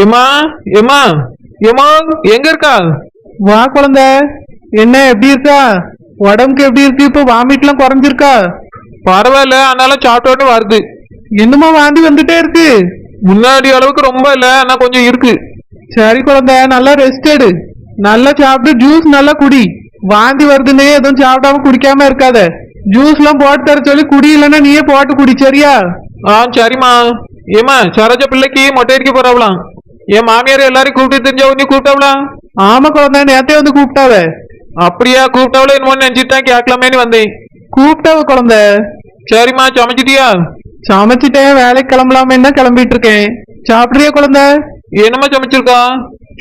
ஏமா ஏமா ஏமா எங்க இருக்கா? வா குழந்தை. என்ன எப்படி இருக்கா? உடம்புக்கு எப்படி இருக்கு? இப்போ வாமிட்லாம் குறைஞ்சிருக்கா? பரவாயில்ல ஆனாலும் சாப்பிட்டோன்னு வருது. இன்னுமா வாந்தி வந்துட்டே இருக்கு? முன்னாடி அளவுக்கு ரொம்ப இல்ல ஆனா கொஞ்சம் இருக்கு. சரி குழந்தை நல்லா ரெஸ்ட் எடு. நல்லா சாப்பிட்டு ஜூஸ் நல்லா குடி. வாந்தி வருதுன்னே எதுவும் சாப்பிடாம குடிக்காம இருக்காத. ஜூஸ்லாம் போட்டு தர சொல்லி குடி இல்லைன்னா நீயே போட்டு குடி சரியா? ஆ சரிம்மா. ஏமா சரோஜா பிள்ளைக்கு மொட்டை அடிக்க போறாவலாம் என் மாமியார் எல்லாரையும் கூப்பிட்டு தெரிஞ்சா நீ கூப்பிட்டாவலாம் ஆமா குழந்தை நேத்தே வந்து கூப்பிட்டாவ. அப்படியா கூப்பிட்டாவல என்னமோ நினைச்சிட்டு தான் கேட்கலாமேன்னு வந்தேன். கூப்பிட்டாவ குழந்தை. சரிம்மா சமைச்சிட்டியா? சமைச்சிட்டேன் வேலைக்கு கிளம்பலாமே தான் கிளம்பிட்டு இருக்கேன் சாப்பிடுறியா குழந்தை? என்னம்மா சமைச்சிருக்கா?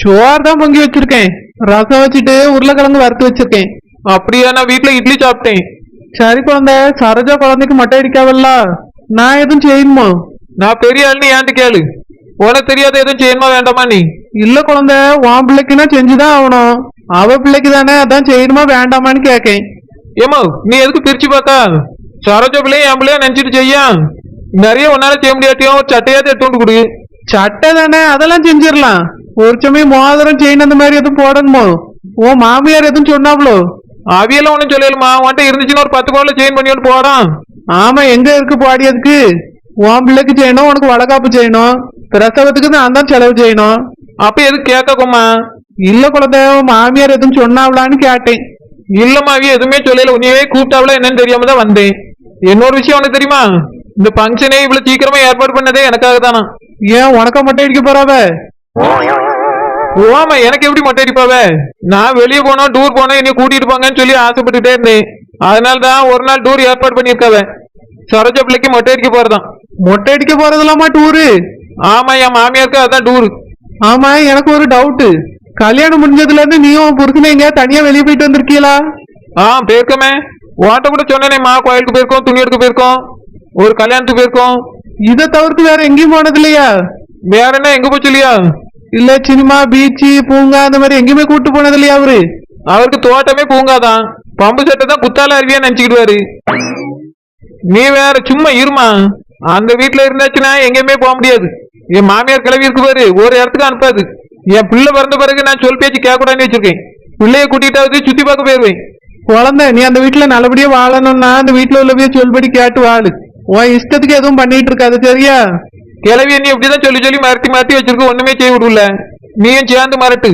சோறு தான் பொங்கி வச்சிருக்கேன். ரசம் வச்சுட்டு உருளைக்கிழங்கு வறுத்து வச்சிருக்கேன். அப்படியா நான் வீட்டுல இட்லி சாப்பிட்டேன். சரி குழந்தை சரோஜா குழந்தைக்கு மொட்டை அடிக்காவல்ல? நான் எதுவும் செய்யணுமா? நான் பெரிய ஆள்னு ஏன்ட்டு கேளு. உனக்கு தெரியாத எதுவும் செய்யணுமா வேண்டாமா நீ? இல்ல குழந்தை உன் பிள்ளைக்குன்னா செஞ்சுதான் ஆகணும். அவ பிள்ளைக்கு தானே அதான் செய்யணுமா வேண்டாமான்னு கேக்கேன். ஏமா நீ எதுக்கு பிரிச்சு பார்த்தா? சரோஜா பிள்ளைய என் பிள்ளைய நினைச்சிட்டு செய்யா? நிறைய உன்னால செய்ய முடியாட்டியும் ஒரு சட்டையாவது எடுத்து கொண்டு கொடு. சட்டை தானே அதெல்லாம் செஞ்சிடலாம். ஒரு சமயம் மோதிரம் செயின் அந்த மாதிரி எதுவும் போடணுமோ? உன் மாமியார் எதுவும் சொன்னாவளோ அவியெல்லாம் ஒன்றும் சொல்லலுமா உன்கிட்ட இருந்துச்சுன்னா ஒரு பத்து கோல செயின் பண்ணி கொண்டு போறான் ஆமா எங்க இருக்கு பாடியதுக்கு உன் பிள்ளைக்கு செய்யணும் உனக்கு வளகாப்பு செய்யணும். பிரசவத்துக்கு நான் தான் செலவு செய்யணும். அப்ப எதுவும் கேட்கக்குமா இல்ல குழந்தை மாமியார் எதுவும் சொன்னாவளான்னு கேட்டேன். இல்லம்மா எதுவுமே சொல்லல. உன்னையவே கூப்பிட்டாவளா என்னன்னு தெரியாம தான் வந்தேன். இன்னொரு விஷயம் உனக்கு தெரியுமா? இந்த ஃபங்க்ஷனே இவ்வளவு சீக்கிரமா ஏற்பாடு பண்ணதே எனக்காக தானா? ஏன் உனக்க மொட்டை அடிக்க போறாவ? ஓமா எனக்கு எப்படி மொட்டை அடிப்பாவ நான் வெளியே போனோம் டூர் போனோம் என்னை கூட்டிட்டு போங்கன்னு சொல்லி ஆசைப்பட்டுட்டே இருந்தேன். அதனால தான் ஒரு நாள் டூர் ஏற்பாடு பண்ணியிருக்காவ. சரோஜா பிள்ளைக்கு மொட்டை அடிக்க போறதான் மொட்டை அடிக்க போறதுலாமா டூரு? ஆமா என் மாமியாருக்கு அதான் டூர். ஆமா எனக்கு ஒரு டவுட் கல்யாணம் முடிஞ்சதுல இருந்து நீயும் உன் புருஷனை எங்கேயா தனியா வெளியே போயிட்டு வந்திருக்கீங்களா? ஆ போயிருக்கோமே. ஓட்ட கூட சொன்னேனேம்மா கோயிலுக்கு போயிருக்கோம் துணி எடுக்க போயிருக்கோம் ஒரு கல்யாணத்துக்கு போயிருக்கோம். இதை தவிர்த்து வேற எங்கேயும் போனது இல்லையா? வேற என்ன எங்க போச்சு இல்லையா? இல்ல சினிமா பீச்சு பூங்கா அந்த மாதிரி எங்கேயுமே கூட்டு போனது இல்லையா அவரு? அவருக்கு தோட்டமே பூங்காதான். பம்பு சட்டை தான் குத்தால அருவியா நினைச்சுக்கிடுவாரு. நீ வேற சும்மா இருமா. அந்த வீட்டுல இருந்தாச்சுன்னா எங்கேயுமே போக முடியாது. என் மாமியார் கிளவி இருக்கு பாரு ஒரு இடத்துக்கு அனுப்பாது. என் பிள்ளை பிறந்த பிறகு நான் சொல் பேச்சு கேட்கக்கூடாதுன்னு வச்சிருக்கேன். பிள்ளைய கூட்டிட்டாவது சுத்தி பார்க்க போயிருவேன் குழந்தை நீ அந்த வீட்டுல நல்லபடியா வாழணும்னா அந்த வீட்டுல உள்ளபடியே சொல்படி கேட்டு வாழு. உன் இஷ்டத்துக்கு எதுவும் பண்ணிட்டு இருக்காது சரியா? கிளவி நீ இப்படிதான் சொல்லி சொல்லி மிரட்டி மிரட்டி வச்சிருக்க ஒண்ணுமே செய்ய விடல. நீயும் சேர்ந்து மிரட்டு.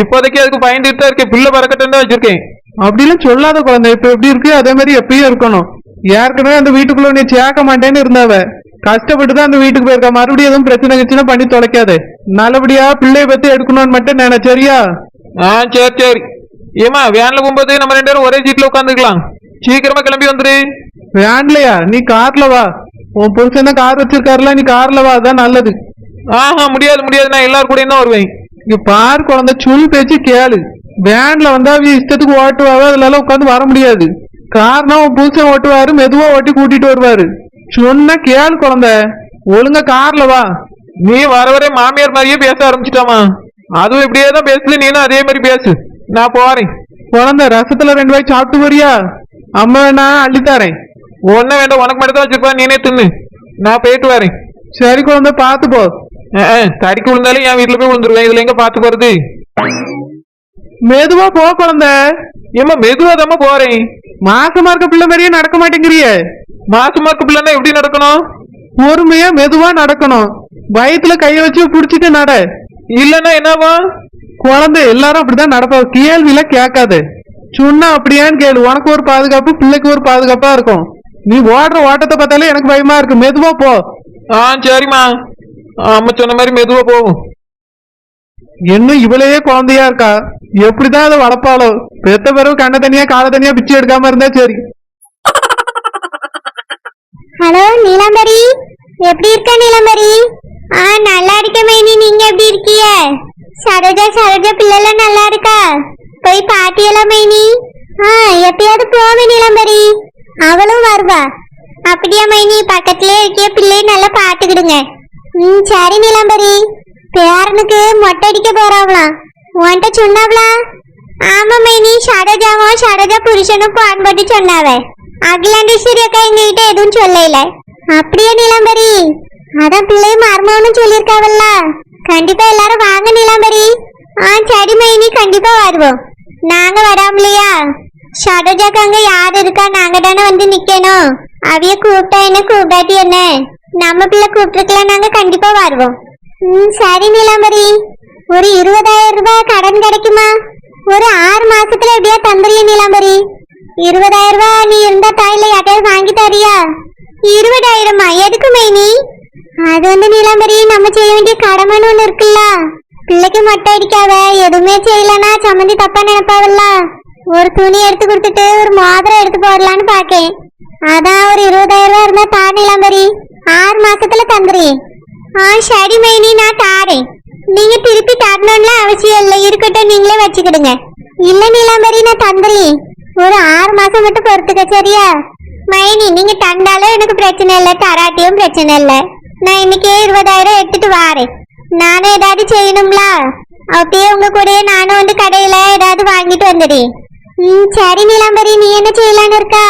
இப்போதைக்கு அதுக்கு பயந்துட்டு தான் இருக்கேன். பிள்ளை பறக்கட்டும் தான் வச்சிருக்கேன். அப்படிலாம் சொல்லாத குழந்தை இப்ப எப்படி இருக்கு? அதே மாதிரி எப்பயும் இருக்கணும். ஏற்கனவே அந்த வீட்டுக்குள்ள நீ சேர்க்க மாட்டேன்னு இருந்தாவ. கஷ்டப்பட்டு தான் அந்த வீட்டுக்கு போயிருக்கா. மறுபடியும் எதுவும் பிரச்சனை கிச்சனை பண்ணி தொலைக்காத. நல்லபடியா பிள்ளைய பத்தி எடுக்கணும்னு மட்டும் நினை சரியா? ஆ சரி சரி. ஏமா வேன்ல போகும்போது நம்ம ரெண்டு பேரும் ஒரே சீட்ல உட்காந்துக்கலாம். சீக்கிரமா கிளம்பி வந்துரு. வேன்லையா? நீ கார்ல வா. உன் புருஷன் தான் கார் வச்சிருக்காருல நீ கார்ல வா. அதான் நல்லது. ஆஹா முடியாது முடியாது. நான் எல்லாரும் கூடயும் தான் வருவேன். இங்க பாரு குழந்தை சொல் பேச்சு கேளு. வேன்ல வந்தா இஷ்டத்துக்கு ஓட்டுவாவ அதுல உட்காந்து வர முடியாது. உன் புருஷன் ஓட்டுவாரு மெதுவா ஓட்டி கூட்டிட்டு வருவாரு. சொன்னா கேளு குழந்தை ஒழுங்கா கார்ல வா. நீ வர வர மாமியார் மாதிரியே பேச ஆரம்பிச்சிட்டாமா? அதுவும் இப்படியே தான் பேசுது நீனும் அதே மாதிரி பேசு. நான் போறேன். குழந்தை ரசத்துல ரெண்டு வாய் சாப்பிட்டு வரியா? அம்மா வேணா அள்ளித்தாரேன் ஒன்னும் வேண்டாம் உனக்கு மட்டும் தான் வச்சிருப்பா நீனே தின்னு. நான் போயிட்டு வரேன். சரி குழந்தை பாத்து போ. தடிக்கு விழுந்தாலும் என் வீட்டுல போய் விழுந்துருவேன். இதுல எங்க பாத்து போறது? மெதுவா போ குழந்தை. ஏமா மெதுவா போறேன். மாசமா இருக்க பிள்ளை மாதிரியே நடக்க மாட்டேங்கிறியே. மாசமா இருக்க பிள்ளைன்னா எப்படி நடக்கணும்? பொறுமையா மெதுவா நடக்கணும். வயித்துல கைய வச்சு புடிச்சிட்டு நட. இல்லன்னா என்னவா? குழந்தை எல்லாரும் அப்படிதான் நடப்பாங்க கேள்வியில கேட்காது. சொன்னா அப்படியான்னு கேளு. உனக்கு ஒரு பாதுகாப்பு பிள்ளைக்கு ஒரு பாதுகாப்பா இருக்கும். நீ ஓடுற ஓட்டத்தை பார்த்தாலே எனக்கு பயமா இருக்கு. மெதுவா போ. ஆ சரிம்மா. அம்மா சொன்ன மாதிரி மெதுவா போகும் இன்னும் இவளையே குழந்தையா இருக்கா எப்படிதான் அதை வளர்ப்பாளோ பெத்த பிறகு கண்ண தனியா கால தனியா பிச்சை எடுக்காம இருந்தா சரி ஹலோ நீலாம்பரி எப்படி இருக்க நீலாம்பரி ஆ நல்லா இருக்க மைனி நீங்க எப்படி இருக்கீங்க சரோஜா சரோஜா பிள்ளைல நல்லா இருக்கா போய் பாத்தியல மைனி ஆ எப்பயாவது போவே நீலாம்பரி அவளும் வருவா அப்படியா மைனி பக்கத்திலே இருக்கிய பிள்ளையை நல்லா பாத்துக்கிடுங்க ம் சரி நீலாம்பரி பேரனுக்கு மொட்டை அடிக்க போறாவலாம் உன்கிட்ட சொன்னாவளா? ஆமா மைனி சரோஜாவும் சரோஜா புருஷனும் பான் போட்டு சொன்னாவே. அகிலாண்டேஸ்வரி அக்கா எங்ககிட்ட எதுவும் சொல்லல. அப்படியே நிலம்பரி. அதான் பிள்ளை மருமகனும் சொல்லியிருக்காவல்ல. கண்டிப்பா எல்லாரும் வாங்க நிலம்பரி. ஆ சரி மைனி கண்டிப்பா வருவோம். நாங்க வராமலையா? ஷடஜாக்கு அங்க யார் இருக்கா? நாங்க தானே வந்து நிக்கணும். அவைய கூப்பிட்டா என்ன கூப்பிடாட்டி என்ன? நம்ம பிள்ளை கூப்பிட்டுருக்கலாம் நாங்க கண்டிப்பா வருவோம். ம் சரி நீலாம்பரி. ஒரு இருபதாயிரம் ரூபாய் கடன் கிடைக்குமா? ஒரு ஆறு மாசத்துல எப்படியா தந்துறிய நீலாம்பரி? இருபதாயிரம் ரூபாய் நீ இருந்தா தாயில யார்ட்டையாவது வாங்கி தரியா? இருபதாயிரமா? எதுக்கு மைனி அது வந்து நீலாம்பரி நம்ம செய்ய வேண்டிய கடமைன்னு ஒண்ணு இருக்குல்ல. பிள்ளைக்கு மொட்டை அடிக்காத எதுவுமே செய்யலனா சம்மந்தி தப்பா நினைப்பாவல்ல. ஒரு துணி எடுத்து கொடுத்துட்டு ஒரு மோதிரம் எடுத்து போடலான்னு பாக்கேன். அதான் ஒரு இருபதாயிரம் ரூபாய் இருந்தா தா நீலாம்பரி. ஆறு மாசத்துல தந்துறேன் ஆ சரி மைனி நான் தாரேன். நீங்க திருப்பி தரணும்ல அவசியம் இல்லை. இருக்கட்டும் நீங்களே வச்சுக்கிடுங்க. இல்ல நீலாம்பரி நான் தந்துறேன். ஒரு ஆறு மாசம் மட்டும் பொறுத்துக்க சரியா? மைனி நீங்க தந்தாலும் எனக்கு பிரச்சனை இல்லை. தராட்டியும் பிரச்சனை இல்லை. நான் இன்னைக்கே இருபதாயிரம் எடுத்துட்டு வாரேன். நானும் ஏதாவது செய்யணும்ல? அப்படியே உங்க கூடயே நானும் வந்து கடையில ஏதாவது வாங்கிட்டு வந்துடுறேன். ம் சரி நீலாம்பரி நீ என்ன செய்யலான்னு இருக்கா?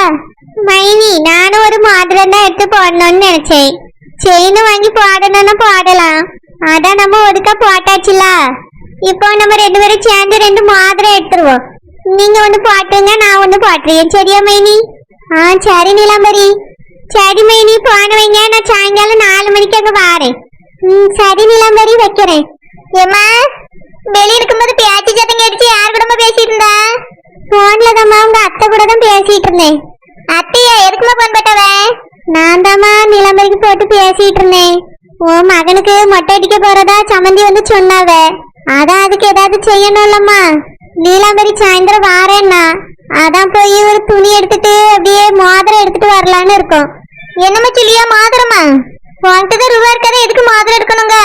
மைனி நானும் ஒரு மாடலம் தான் எடுத்து போடணும்னு நினைச்சேன். செயின் வாங்கி போடணும்னா போடலாம். அதான் நம்ம ஒதுக்க போட்டாச்சுல. இப்போ நம்ம ரெண்டு பேரும் சேர்ந்து ரெண்டு மாதிரி எடுத்துருவோம். நீங்க ஒண்ணு போட்டுங்க நான் ஒண்ணு போட்டுறேன். சரியா மைனி? ஆ சரி நீலாம்பரி. சரி மைனி போனவங்க நான் சாயங்காலம் நாலு மணிக்கு அங்க வாரேன். ம் சரி நீலாம்பரி வைக்கிறேன். ஏமா வெளிய இருக்கும்போது பேச்சு சத்தம் கேட்டுச்சு யார் கூடமா பேசிட்டு இருந்தா? போன்ல தாம்மா உங்க அத்தை கூட தான் பேசிட்டு இருந்தேன் அத்தையா எதுக்குமா போன் போட்டவ நான் நிலம்பரிக்கு போட்டு பேசிட்டு இருந்தேன். உன் மகனுக்கு மொட்டை அடிக்க போறதா சம்மந்தி வந்து சொன்னாவ. அதான் அதுக்கு ஏதாவது செய்யணும்லம்மா நீலாம்பரி சாயந்தரம் வாரேன்னா. அதான் போய் ஒரு துணி எடுத்துட்டு அப்படியே மோதிரம் எடுத்துட்டு வரலான்னு இருக்கோம். என்னம்மா சொல்லியா மோதிரமா உன்கிட்ட ரூபா இருக்காத? எதுக்கு மோதிரம் எடுக்கணுங்க?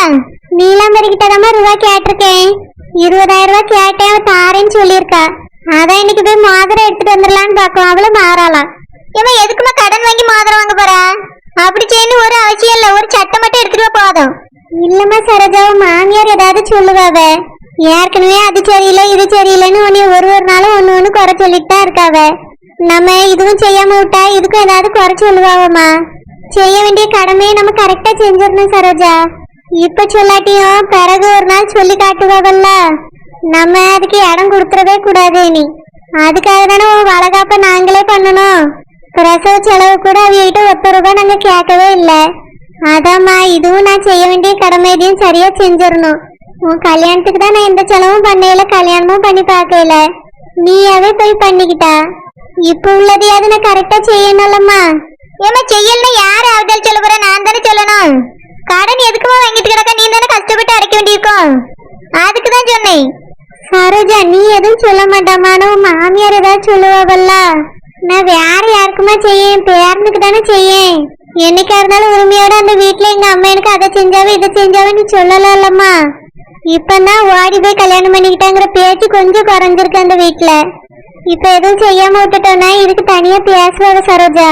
நீலாம்பரி கிட்ட ரூபா கேட்டிருக்கேன். இருபதாயிரம் ரூபாய் கேட்டேன் தாரேன்னு சொல்லியிருக்கா. அதான் இன்னைக்கு போய் மோதிரம் எடுத்துட்டு வந்துடலான்னு பார்க்கலாம் அவளும் மாறலாம் இவன் எதுக்குமா கடன் வாங்கி மோதிரம் வாங்க போறா? அப்படி செய்யணும் ஒரு அவசியம் இல்ல. ஒரு சட்டை மட்டும் எடுத்துட்டு போதும். இல்லம்மா சரோஜா மாமியார் ஏதாவது சொல்லுவாவ? ஏற்கனவே அது சரியில்லை இது சரியில்லைன்னு உன்னை ஒரு ஒரு நாளும் ஒன்று ஒண்ணு குறை சொல்லிட்டு தான் இருக்காவ. நம்ம இதுவும் செய்யாம விட்டா இதுக்கும் ஏதாவது குறை சொல்லுவாவம்மா? செய்ய வேண்டிய கடமையை நம்ம கரெக்டா செஞ்சிடணும் சரோஜா. இப்ப சொல்லாட்டியும் பிறகு ஒரு நாள் சொல்லி காட்டுவாவல்ல? நம்ம அதுக்கு இடம் கொடுத்துடவே கூடாது நீ அதுக்காக தானே உன் வளகாப்ப நாங்களே பண்ணணும். பிரசவ செலவு கூட அவியிட்ட ஒத்த ரூபாய் நாங்க கேட்கவே இல்லை. அதாம்மா இதுவும் நான் செய்ய வேண்டிய கடமை இதையும் சரியா செஞ்சிடணும். உன் கல்யாணத்துக்கு தான் நான் எந்த செலவும் பண்ணையில கல்யாணமும் பண்ணி பார்க்கல நீயாவே போய் பண்ணிக்கிட்டா. இப்ப உள்ளதையாவது நான் கரெக்டா செய்யணும்லம்மா. ஏமா செய்யலன்னா யாரு அவதல் சொல்ல போற? நான் தானே சொல்லணும். கடன் எதுக்குமா வாங்கிட்டு கிடக்க? நீ தானே கஷ்டப்பட்டு அடைக்க வேண்டியிருக்கும். அதுக்கு தான் சொன்னேன். சரோஜா நீ எதுவும் சொல்ல மாட்டாமானோ மாமியார் ஏதாவது சொல்லுவாவல்ல. நான் வேற யாருக்குமா செய்யேன் பேரனுக்கு தானே செய்யேன் என்னைக்கா இருந்தாலும் உரிமையோட அந்த வீட்டுல எங்க அம்மா எனக்கு அதை செஞ்சாவே இதை செஞ்சாவே நீ சொல்லலாம்லம்மா. இப்பதான் ஓடி போய் கல்யாணம் பண்ணிக்கிட்டாங்கிற பேச்சு கொஞ்சம் குறைஞ்சிருக்கு அந்த வீட்டுல இப்ப எதுவும் செய்யாம விட்டுட்டோம்னா இதுக்கு தனியா பேசுவாங்க சரோஜா.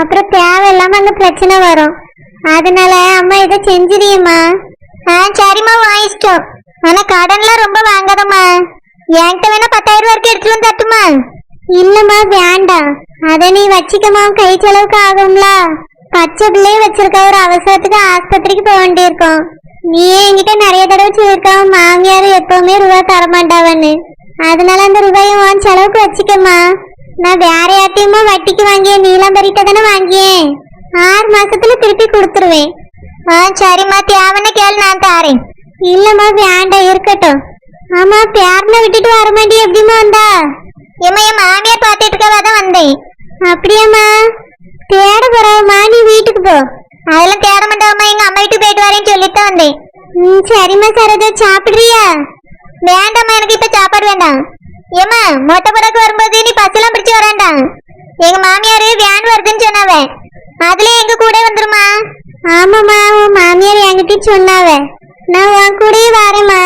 அப்புறம் தேவையில்லாம அந்த பிரச்சனை வரும். அதனால அம்மா இதை செஞ்சிடியம்மா ஆ சரிம்மா வாங்கிச்சிட்டோம் ஆனா கடன்லாம் ரொம்ப வாங்காதம்மா. என்கிட்ட வேணா பத்தாயிரம் ரூபாய்க்கு எடுத்துட்டு வந்து தட்டுமா? இல்லம்மா வேண்டாம். அதை நீ வச்சுக்கமா கை செலவுக்கு ஆகும்ல. பச்சை பிள்ளைய வச்சிருக்க ஒரு அவசரத்துக்கு ஆஸ்பத்திரிக்கு போக வேண்டியிருக்கோம். நீயே என்கிட்ட நிறைய தடவை சொல்லியிருக்க மாமியார் எப்பவுமே ரூபா தரமாட்டாவன்னு. அதனால அந்த ரூபாயை உன் செலவுக்கு வச்சுக்கம்மா. நான் வேற யார்ட்டையுமா வட்டிக்கு வாங்கியேன் நீலாம்பரிட்ட தானே வாங்கியேன். ஆறு மாசத்துல திருப்பி கொடுத்துருவேன். ஆ சரிம்மா தேவன கேள் நான் தாரேன். இல்லம்மா வேண்டாம் இருக்கட்டும். ஆமா பேரனை விட்டுட்டு வர மாட்டி எப்படிமா வந்தா? ஏமா என் மாமியார் பார்த்துட்டு இருக்கவா தான் வந்தேன். அப்படியாம்மா? தேட போறவம்மா நீ வீட்டுக்கு போ. அதெல்லாம் தேட மாட்டாவம்மா எங்க அம்மா வீட்டுக்கு போயிட்டு வரேன்னு சொல்லிட்டு தான் வந்தேன். ம் சரிம்மா சரோஜா சாப்பிடுறியா? வேண்டாம்மா எனக்கு இப்ப சாப்பாடு வேண்டாம். ஏமா மொட்டை புறக்கு வரும்போது நீ பஸ்ஸெல்லாம் பிடிச்சு வரேன்டாம் எங்க மாமியாரு வேன் வருதுன்னு சொன்னாவே. அதுல எங்க கூட வந்துருமா? ஆமாம்மா உன் மாமியார் என்கிட்ட சொன்னாவே. நான் உன் கூடயே வரேம்மா.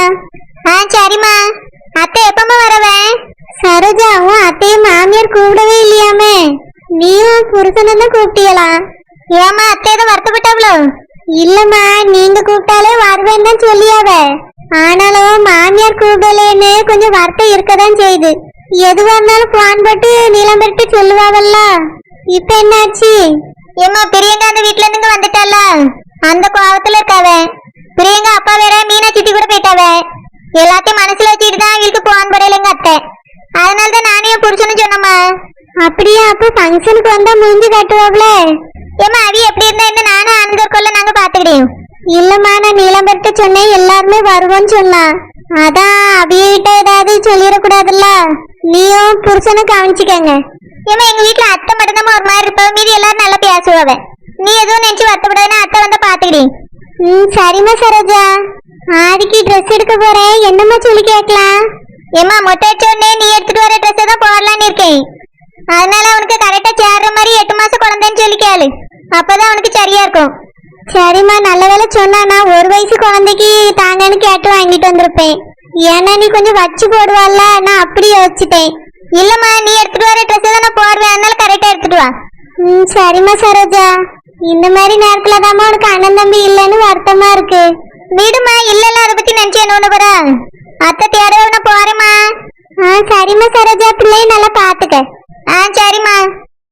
ஆ சரிம்மா. அத்தை எப்பமா வரவ? சரோஜா உன் அத்தையும் மாமியார் கூப்பிடவே இல்லையாமே. நீயும் புருஷனை தான் கூப்பிட்டீங்களா? ஏமா அத்தை தான் வருத்தப்பட்டாவளோ இல்லம்மா நீங்க கூப்பிட்டாலே வருவேன்னு தான் சொல்லியாவ. ஆனாலும் மாமியார் கூப்பிடலேன்னு கொஞ்சம் வருத்தம் இருக்கதான் செய்யுது. எதுவா இருந்தாலும் போன் போட்டு நீளம் பெருட்டு சொல்லுவாவல்ல. இப்ப என்னாச்சு? ஏமா பிரியங்கா அந்த வீட்ல இருந்து வந்துட்டால அந்த கோவத்துல இருக்காவ. பிரியங்கா அப்பா வேற மீனா சித்தி கூட போயிட்டாவே. எல்லாத்தையும் மனசுல வச்சுட்டு தான் வீட்டுக்கு போன் படையில எங்க அத்தை. அதனால தான் நானே என் புருஷனு சொன்னம்மா. அப்படியா அப்ப ஃபங்க்ஷனுக்கு வந்தா மூஞ்சி காட்டுவாப்ல? ஏமா அவி எப்படி இருந்தா என்ன நானும் ஆனந்தர் கொள்ள நாங்க பாத்துக்கிட்டோம் இல்லம்மா நான் நீலம்பர்ட்ட சொன்னேன் எல்லாருமே வருவோம்னு சொன்னா. அதான் அவியிட்ட ஏதாவது சொல்லிடக்கூடாதுல்ல? நீயும் புருஷனும் கவனிச்சுக்கங்க. ஏமா எங்க வீட்ல அத்தை மட்டும்தான் ஒரு மாதிரி இருப்பா. மீதி எல்லாரும் நல்லா பேசுவாவ. நீ எதுவும் நினைச்சு வருத்தப்படாதுன்னு அத்தை வந்து பாத்துக்கிட்டேன் ம் சரிம்மா சரோஜா. ஆதிக்கு ட்ரெஸ் எடுக்க போறேன் என்னம்மா சொல்லி கேட்கலாம்? ஏமா மொட்டை அடிச்ச நீ எடுத்துட்டு வர ட்ரெஸ் தான் போடலான்னு இருக்கேன். அதனால அவனுக்கு கரெக்டா சேர்ற மாதிரி எட்டு மாசம் குழந்தைன்னு சொல்லி கேளு. அப்பதான் அவனுக்கு சரியா இருக்கும். சரிம்மா நல்ல வேலை சொன்னானா நான் ஒரு வயசு குழந்தைக்கு தாங்கன்னு கேட்டு வாங்கிட்டு வந்திருப்பேன். ஏன்னா நீ கொஞ்சம் வச்சு போடுவாள்ல நான் அப்படி யோசிச்சிட்டேன். இல்லம்மா நீ எடுத்துட்டு வர ட்ரெஸ் தான் நான் போடுவேன். அதனால கரெக்டா எடுத்துட்டு வா. ம் சரிம்மா சரோஜா. இந்த மாதிரி நேரத்துல தான் உனக்கு அண்ணன் தம்பி இல்லைன்னு வருத்தமா இருக்கு. விடுமா இல்லல அதை பத்தி நினைச்சேன் ஒண்ணு போற அத்தை தேடவே போறேம்மா. ஆ சரிம்மா சரோஜா பிள்ளைய நல்லா பாத்துக்க ஆ சரிம்மா.